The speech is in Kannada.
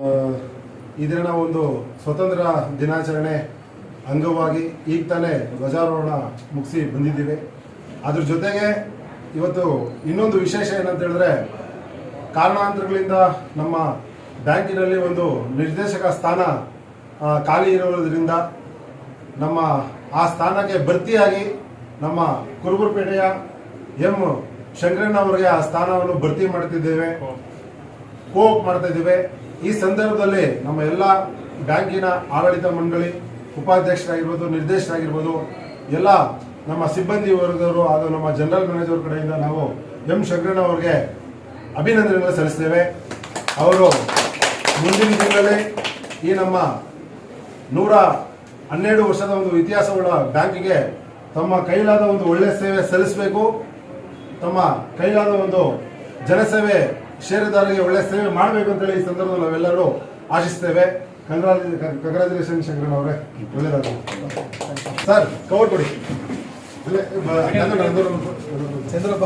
ಈ ದಿನ ಒಂದು ಸ್ವತಂತ್ರ ದಿನಾಚರಣೆ ಅಂಗವಾಗಿ ಈಗ ತಾನೇ ಧ್ವಜಾರೋಹಣ ಮುಗಿಸಿ ಬಂದಿದ್ದೀವಿ. ಅದ್ರ ಜೊತೆಗೆ ಇವತ್ತು ಇನ್ನೊಂದು ವಿಶೇಷ ಏನಂತ ಹೇಳಿದ್ರೆ ಕಾರಣಾಂತರಗಳಿಂದ ನಮ್ಮ ಬ್ಯಾಂಕಿನಲ್ಲಿ ಒಂದು ನಿರ್ದೇಶಕ ಸ್ಥಾನ ಖಾಲಿ ಇರೋದ್ರಿಂದ ನಮ್ಮ ಆ ಸ್ಥಾನಕ್ಕೆ ಭರ್ತಿಯಾಗಿ ನಮ್ಮ ಕುರುಬುರಪೇಟೆಯ ಎಂ ಶಂಕರಣ್ಣ ಅವರಿಗೆ ಆ ಸ್ಥಾನವನ್ನು ಭರ್ತಿ ಮಾಡ್ತಿದ್ದೇವೆ. ಕೋಪ್ ಮಾಡ್ತಾ ಇದ್ದೇವೆ. ಈ ಸಂದರ್ಭದಲ್ಲಿ ನಮ್ಮ ಎಲ್ಲ ಬ್ಯಾಂಕಿನ ಆಡಳಿತ ಮಂಡಳಿ, ಉಪಾಧ್ಯಕ್ಷರಾಗಿರ್ಬೋದು, ನಿರ್ದೇಶಕರಾಗಿರ್ಬೋದು, ಎಲ್ಲ ನಮ್ಮ ಸಿಬ್ಬಂದಿ ವರ್ಗದವರು ಹಾಗೂ ನಮ್ಮ ಜನರಲ್ ಮ್ಯಾನೇಜರ್ ಕಡೆಯಿಂದ ನಾವು ಎಂ ಶಂಕರಣ್ಣ ಅವರಿಗೆ ಅಭಿನಂದನೆಗಳು ಸಲ್ಲಿಸ್ತೇವೆ. ಅವರು ಮುಂದಿನ ತಿಂಗಳಲ್ಲಿ ಈ ನಮ್ಮ ನೂರ ಹನ್ನೆರಡು ವರ್ಷದ ಒಂದು ಇತಿಹಾಸವುಳ್ಳ ಬ್ಯಾಂಕಿಗೆ ತಮ್ಮ ಕೈಲಾದ ಒಂದು ಒಳ್ಳೆ ಸೇವೆ ಸಲ್ಲಿಸಬೇಕು. ತಮ್ಮ ಕೈಲಾದ ಒಂದು ಜನಸೇವೆ ಷೇರುದಾರರಿಗೆ ಒಳ್ಳೆ ಸೇವೆ ಮಾಡಬೇಕು ಅಂತೇಳಿ ಈ ಸಂದರ್ಭದಲ್ಲಿ ನಾವೆಲ್ಲರೂ ಆಶಿಸ್ತೇವೆ. ಕಂಗ್ರಾಚುಲೇಷನ್ ಶಂಕರನ್ ಅವರೇ. ಒಳ್ಳೆಯದಾಗಲಿ ಸರ್ ಕವರ್ ಕೊಡಿ. ಚಂದ್ರಪ್ಪ